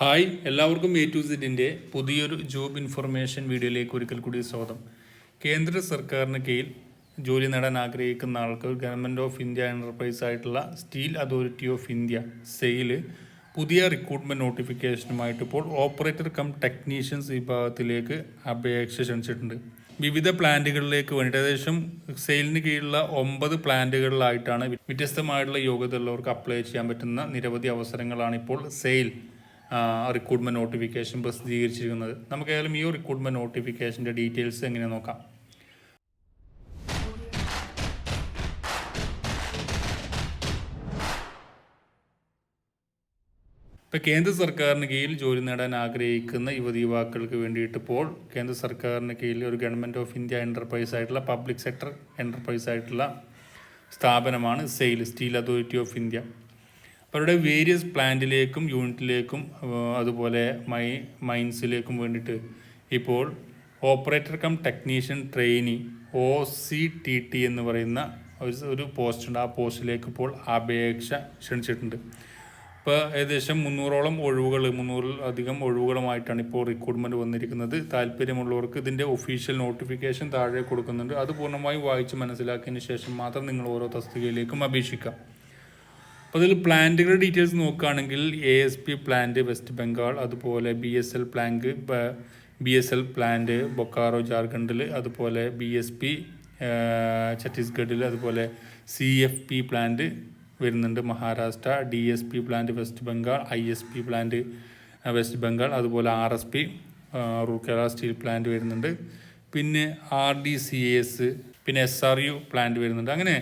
Hi എല്ലാവർക്കും A to സെഡിന്റെ പുതിയൊരു job information വീഡിയോയിലേക്ക് ഒരിക്കൽ കൂടി സ്വാഗതം. കേന്ദ്ര സർക്കാരിന് കീഴിൽ ജോലി നേടാൻ ആഗ്രഹിക്കുന്ന ആൾക്ക് ഗവൺമെന്റ് ഓഫ് ഇന്ത്യ എന്റർപ്രൈസ് ആയിട്ടുള്ള steel authority of India SAIL പുതിയ റിക്രൂട്ട്മെന്റ് നോട്ടിഫിക്കേഷനുമായിട്ട് ഇപ്പോൾ ഓപ്പറേറ്റർ കം ടെക്നീഷ്യൻസ് വിഭാഗത്തിലേക്ക് അപേക്ഷ ക്ഷണിച്ചിട്ടുണ്ട്. വിവിധ പ്ലാന്റുകളിലേക്ക് വേണ്ടി ഏകദേശം സെയിലിന് കീഴിലുള്ള ഒമ്പത് പ്ലാന്റുകളിലായിട്ടാണ് വ്യത്യസ്തമായിട്ടുള്ള യോഗ്യതയുള്ളവർക്ക് അപ്ലൈ ചെയ്യാൻ പറ്റുന്ന നിരവധി അവസരങ്ങളാണ് ഇപ്പോൾ സെയിൽ റിക്രൂട്ട്മെന്റ് നോട്ടിഫിക്കേഷൻ പ്രസിദ്ധീകരിച്ചിരിക്കുന്നത്. നമുക്ക് ഏതായാലും ഈ റിക്രൂട്ട്മെന്റ് നോട്ടിഫിക്കേഷന്റെ ഡീറ്റെയിൽസ് എങ്ങനെ നോക്കാം. ഇപ്പോൾ കേന്ദ്ര സർക്കാരിന് കീഴിൽ ജോലി നേടാൻ ആഗ്രഹിക്കുന്ന യുവതി യുവാക്കൾക്ക് വേണ്ടിയിട്ട് ഇപ്പോൾ കേന്ദ്ര സർക്കാരിന് കീഴിൽ ഒരു ഗവൺമെന്റ് ഓഫ് ഇന്ത്യ എന്റർപ്രൈസ് ആയിട്ടുള്ള പബ്ലിക് സെക്ടർ എന്റർപ്രൈസ് ആയിട്ടുള്ള സ്ഥാപനമാണ് SAIL steel authority of India അവരുടെ വേരിയസ് പ്ലാന്റിലേക്കും യൂണിറ്റിലേക്കും അതുപോലെ മൈ മൈൻസിലേക്കും വേണ്ടിയിട്ട് ഇപ്പോൾ operator cum technician trainee O C T T എന്ന് പറയുന്ന ഒരു പോസ്റ്റ് ഉണ്ട്. ആ പോസ്റ്റിലേക്ക് ഇപ്പോൾ അപേക്ഷ ക്ഷണിച്ചിട്ടുണ്ട്. ഇപ്പോൾ ഏകദേശം മുന്നൂറോളം ഒഴിവുകൾ മുന്നൂറിൽ അധികം ഒഴിവുകളുമായിട്ടാണ് ഇപ്പോൾ റിക്രൂട്ട്മെന്റ് വന്നിരിക്കുന്നത്. താല്പര്യമുള്ളവർക്ക് ഇതിന്റെ ഒഫീഷ്യൽ നോട്ടിഫിക്കേഷൻ താഴെ കൊടുക്കുന്നുണ്ട്. അത് പൂർണമായും വായിച്ച് മനസ്സിലാക്കിയതിന് ശേഷം മാത്രം നിങ്ങൾ ഓരോ തസ്തികയിലേക്കും അപേക്ഷിക്കാം. അപ്പോൾ അതിൽ പ്ലാന്റുകളുടെ ഡീറ്റെയിൽസ് നോക്കുകയാണെങ്കിൽ A S P plant West Bengal അതുപോലെ B S L plant B S L plant Bokaro ജാർഖണ്ഡിൽ അതുപോലെ ബി എസ് പി ഛത്തീസ്ഗഡിൽ അതുപോലെ സി എഫ് പി പ്ലാന്റ് വരുന്നുണ്ട് Maharashtra D S P plant West Bengal I S P plant West Bengal അതുപോലെ R S P Rourkela steel plant വരുന്നുണ്ട്. പിന്നെ R D C S പിന്നെ S R U plant വരുന്നുണ്ട്. അങ്ങനെ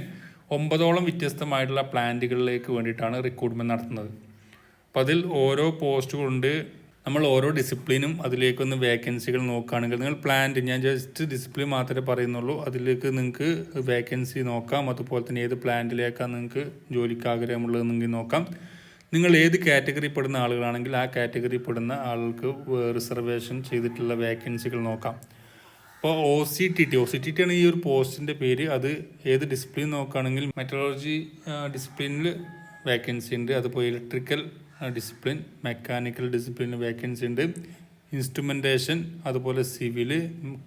ഒമ്പതോളം വ്യത്യസ്തമായിട്ടുള്ള പ്ലാന്റുകളിലേക്ക് വേണ്ടിയിട്ടാണ് recruitment നടത്തുന്നത്. അപ്പോൾ അതിൽ ഓരോ പോസ്റ്റ് കൊണ്ട് നമ്മൾ ഓരോ ഡിസിപ്ലിനും അതിലേക്കൊന്ന് വേക്കൻസികൾ നോക്കുകയാണെങ്കിൽ നിങ്ങൾ പ്ലാന്റ് ഞാൻ ജസ്റ്റ് ഡിസിപ്ലിൻ മാത്രമേ പറയുന്നുള്ളൂ. അതിലേക്ക് നിങ്ങൾക്ക് വേക്കൻസി നോക്കാം. അതുപോലെ തന്നെ ഏത് പ്ലാന്റിലേക്കാണ് നിങ്ങൾക്ക് ജോലിക്ക് ആഗ്രഹമുള്ളതെന്നെങ്കിൽ നോക്കാം. നിങ്ങൾ ഏത് കാറ്റഗറി പെടുന്ന ആളുകളാണെങ്കിൽ ആ കാറ്റഗറി പെടുന്ന ആൾക്ക് റിസർവേഷൻ ചെയ്തിട്ടുള്ള വേക്കൻസികൾ നോക്കാം. അപ്പോൾ O C T T O C T T ആണ് ഈ ഒരു പോസ്റ്റിന്റെ പേര്. അത് ഏത് ഡിസിപ്ലിൻ നോക്കുകയാണെങ്കിൽ മെറ്റോളജി ഡിസിപ്ലിനിൽ വേക്കൻസി ഉണ്ട്. അതുപോലെ ഇലക്ട്രിക്കൽ ഡിസിപ്ലിൻ മെക്കാനിക്കൽ ഡിസിപ്ലിനിൽ വേക്കൻസി ഉണ്ട്. ഇൻസ്ട്രുമെന്റേഷൻ അതുപോലെ സിവിൽ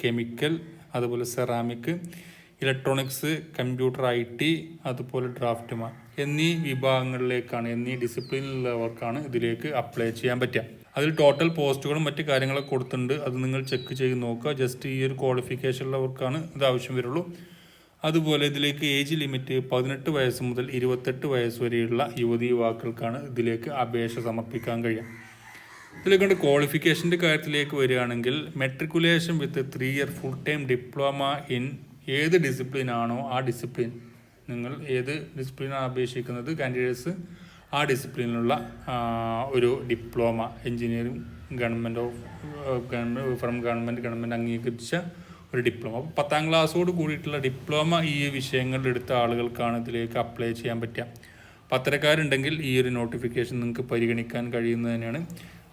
കെമിക്കൽ അതുപോലെ ceramic electronics computer I T അതുപോലെ ഡ്രാഫ്റ്റ്മാൻ എന്നീ വിഭാഗങ്ങളിലേക്കാണ് എന്നീ ഡിസിപ്ലിനിലുള്ളവർക്കാണ് ഇതിലേക്ക് അപ്ലൈ ചെയ്യാൻ പറ്റുക. അതിൽ ടോട്ടൽ പോസ്റ്റുകളും മറ്റു കാര്യങ്ങളൊക്കെ കൊടുത്തിട്ടുണ്ട്. അത് നിങ്ങൾ ചെക്ക് ചെയ്ത് നോക്കുക. ജസ്റ്റ് ഈ ഒരു ക്വാളിഫിക്കേഷൻ ഉള്ളവർക്കാണ് ഇത് ആവശ്യം വരുള്ളൂ. അതുപോലെ ഇതിലേക്ക് ഏജ് ലിമിറ്റ് പതിനെട്ട് വയസ്സ് മുതൽ ഇരുപത്തെട്ട് വയസ്സ് വരെയുള്ള യുവതി യുവാക്കൾക്കാണ് ഇതിലേക്ക് അപേക്ഷ സമർപ്പിക്കാൻ കഴിയുക. ഇതിലേക്കൊണ്ട് ക്വാളിഫിക്കേഷന്റെ കാര്യത്തിലേക്ക് വരികയാണെങ്കിൽ matriculation with three year full time diploma in ഏത് ഡിസിപ്ലിൻ ആണോ ആ ഡിസിപ്ലിൻ നിങ്ങൾ ഏത് ഡിസിപ്ലിനാണ് അപേക്ഷിക്കുന്നത്? കാൻഡിഡേറ്റ്സ് ആ ഡിസിപ്ലിനിലുള്ള ഒരു diploma engineering government of government from government government അംഗീകരിച്ച ഒരു ഡിപ്ലോമ. അപ്പോൾ പത്താം ക്ലാസ്സോട് കൂടിയിട്ടുള്ള ഡിപ്ലോമ ഈ വിഷയങ്ങളിലെടുത്ത ആളുകൾക്കാണ് ഇതിലേക്ക് അപ്ലൈ ചെയ്യാൻ പറ്റുക. അപ്പോൾ അത്തരക്കാരുണ്ടെങ്കിൽ ഈ ഒരു നോട്ടിഫിക്കേഷൻ നിങ്ങൾക്ക് പരിഗണിക്കാൻ കഴിയുന്നത് തന്നെയാണ്.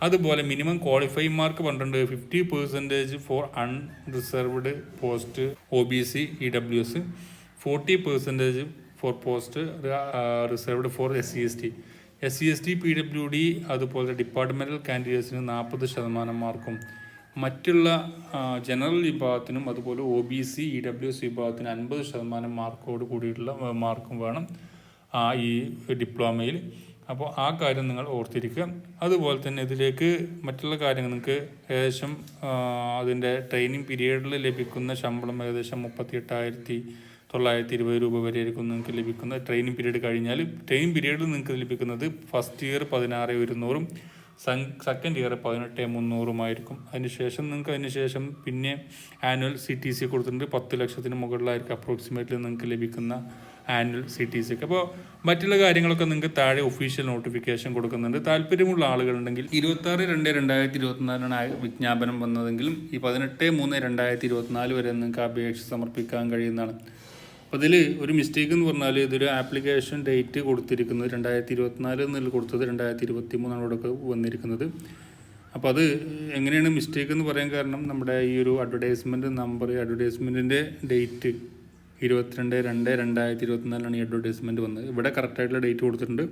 അതുപോലെ മിനിമം ക്വാളിഫൈ മാർക്ക് പന്ത്രണ്ട് fifty percentage for unreserved post O B C E W S forty percentage for post reserved for S C S T S C S T P W D അതുപോലെ departmental കാൻഡിഡേറ്റ്സിന് നാൽപ്പത് ശതമാനം മാർക്കും. മറ്റുള്ള general വിഭാഗത്തിനും അതുപോലെ O B C E W S വിഭാഗത്തിന് അൻപത് ശതമാനം മാർക്കോട് കൂടിയിട്ടുള്ള മാർക്കും വേണം ആ, ഈ ഡിപ്ലോമയിൽ. അപ്പോൾ ആ കാര്യം നിങ്ങൾ ഓർത്തിരിക്കുക. അതുപോലെ തന്നെ ഇതിലേക്ക് മറ്റുള്ള കാര്യങ്ങൾ നിങ്ങൾക്ക് ഏകദേശം അതിന്റെ ട്രെയിനിങ് പീരീഡിൽ ലഭിക്കുന്ന ശമ്പളം ഏകദേശം മുപ്പത്തി എട്ടായിരത്തി തൊള്ളായിരത്തി ഇരുപത് രൂപ വരെ ആയിരിക്കും നിങ്ങൾക്ക് ലഭിക്കുന്ന ട്രെയിനിങ് പീരീഡ് കഴിഞ്ഞാൽ ട്രെയിനിങ് പീരീഡിൽ നിങ്ങൾക്ക് ലഭിക്കുന്നത് ഫസ്റ്റ് ഇയർ പതിനാറ് ഒരുന്നൂറും സെക്കൻഡ് ഇയർ പതിനെട്ട് മുന്നൂറുമായിരിക്കും അതിനുശേഷം നിങ്ങൾക്ക് അതിനുശേഷം പിന്നെ ആനുവൽ സി ടി സി കൊടുത്തിട്ടുണ്ട്. പത്ത് ലക്ഷത്തിന് മുകളിലായിരിക്കും അപ്രോക്സിമേറ്റ്ലി നിങ്ങൾക്ക് ലഭിക്കുന്ന ആനുവൽ സി ടി സി ഒക്കെ. അപ്പോൾ മറ്റുള്ള കാര്യങ്ങളൊക്കെ നിങ്ങൾക്ക് താഴെ ഒഫീഷ്യൽ നോട്ടിഫിക്കേഷൻ കൊടുക്കുന്നുണ്ട്. താല്പര്യമുള്ള ആളുകളുണ്ടെങ്കിൽ ഇരുപത്താറ് രണ്ട് രണ്ടായിരത്തി ഇരുപത്തിനാലിനാണ് വിജ്ഞാപനം വന്നതെങ്കിലും ഈ പതിനെട്ട് മൂന്ന് രണ്ടായിരത്തി ഇരുപത്തിനാല് വരെ നിങ്ങൾക്ക് അപേക്ഷ സമർപ്പിക്കാൻ കഴിയുന്നതാണ്. അപ്പോൾ ഇതിൽ ഒരു മിസ്റ്റേക്ക് എന്ന് പറഞ്ഞാൽ ഇതൊരു ആപ്ലിക്കേഷൻ ഡേറ്റ് കൊടുത്തിരിക്കുന്നത് രണ്ടായിരത്തി ഇരുപത്തിനാല് എന്നുള്ള കൊടുത്തത് രണ്ടായിരത്തി ഇരുപത്തി മൂന്നാണ് ഇവിടെ വന്നിരിക്കുന്നത്. അപ്പോൾ അത് എങ്ങനെയാണ് മിസ്റ്റേക്ക് എന്ന് പറയാൻ കാരണം നമ്മുടെ ഈ ഒരു അഡ്വർടൈസ്മെന്റ് നമ്പർ അഡ്വർടൈസ്മെന്റിന്റെ ഡേറ്റ് ഇരുപത്തിരണ്ട് രണ്ട് രണ്ടായിരത്തി ഇരുപത്തിനാലാണ് ഈ അഡ്വർടൈസ്മെന്റ് വന്നത്. ഇവിടെ കറക്റ്റായിട്ടുള്ള ഡേറ്റ് കൊടുത്തിട്ടുണ്ട്.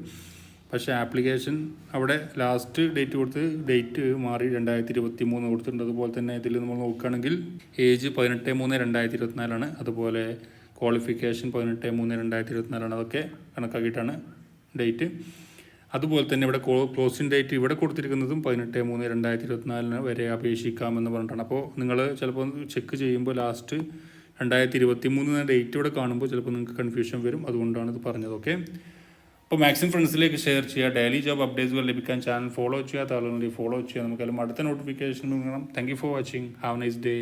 പക്ഷേ ആപ്ലിക്കേഷൻ അവിടെ ലാസ്റ്റ് ഡേറ്റ് കൊടുത്ത് ഡേറ്റ് മാറി രണ്ടായിരത്തി ഇരുപത്തി മൂന്ന് കൊടുത്തിട്ടുണ്ട്. അതുപോലെ തന്നെ ഇതിൽ നമ്മൾ നോക്കുകയാണെങ്കിൽ ഏജ് പതിനെട്ട് മൂന്ന് രണ്ടായിരത്തി ഇരുപത്തിനാലാണ് അതുപോലെ ക്വാളിഫിക്കേഷൻ പതിനെട്ട് മൂന്ന് രണ്ടായിരത്തി ഇരുപത്തിനാലാണ് അതൊക്കെ കണക്കാക്കിയിട്ടാണ് ഡേറ്റ്. അതുപോലെ തന്നെ ഇവിടെ ക്ലോസിംഗ് ഡേറ്റ് ഇവിടെ കൊടുത്തിരിക്കുന്നതും പതിനെട്ട് മൂന്ന് രണ്ടായിരത്തി ഇരുപത്തിനാലിന് വരെ അപേക്ഷിക്കാമെന്ന് പറഞ്ഞിട്ടാണ്. അപ്പോൾ നിങ്ങൾ ചിലപ്പോൾ ചെക്ക് ചെയ്യുമ്പോൾ ലാസ്റ്റ് രണ്ടായിരത്തി ഇരുപത്തി മൂന്ന് ഡേറ്റ് ഇവിടെ കാണുമ്പോൾ ചിലപ്പോൾ നിങ്ങൾക്ക് കൺഫ്യൂഷൻ വരും. അതുകൊണ്ടാണ് ഇത് പറഞ്ഞത്. ഓക്കെ അപ്പോൾ മാക്സിമം ഫ്രണ്ട്സിലേക്ക് ഷെയർ ചെയ്യുക. ഡെയിലി ജോബ് അപ്ഡേറ്റ്സ് ലഭിക്കാൻ ചാനൽ ഫോളോ ചെയ്യുക. താളുകളിൽ ഫോളോ ചെയ്യുക. നമുക്കെല്ലാം അടുത്ത നോട്ടിഫിക്കേഷൻ വേണം thank you for watching have nice day